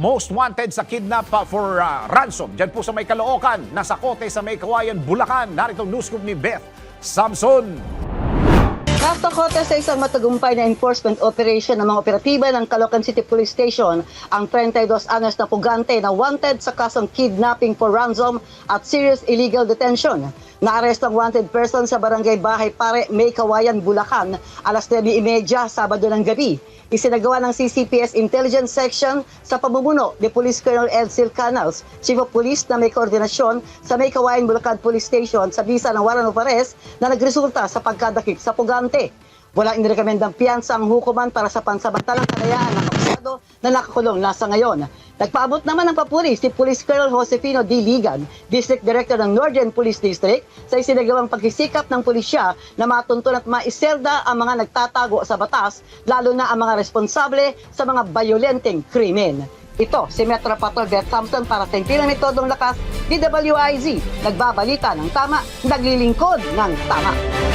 most wanted sa kidnap uh, for uh, ransom. Diyan po sa may Caloocan, nasa kote sa may Kawayan, Bulacan. Narito news scoop ni Beth Samson. Natakote sa isang matagumpay na enforcement operation ng mga operatiba ng Caloocan City Police Station ang 32 anyos na pugante na wanted sa kasong kidnapping for ransom at serious illegal detention. Naaresto ang wanted person sa barangay Bahay Pare, May Kawayan, Bulacan, alas 9.30 Sabado ng gabi. Isinagawa ng CCPS Intelligence Section sa pamumuno ni Police Colonel Edsel Canals, Chief of Police na may koordinasyon sa May Kawayan, Bulacan Police Station sa bisa ng warrant of arrest na nagresulta sa pagkadakip sa pugante. Walang inirekomendang piyansa ang hukuman para sa pansamantalang kalayaan ng kapisado na nakakulong nasa ngayon. Nagpaabot naman ng papuri si Police Colonel Josefino D. Ligan, District Director ng Northern Police District, sa isinagawang pagsisikap ng pulisya na matuntun at maiselda ang mga nagtatago sa batas, lalo na ang mga responsable sa mga violenteng krimen. Ito si Metro Patrol Beth Thompson para sa Impilang Metodong Lakas, DWIZ, nagbabalita ng tama, naglilingkod ng tama.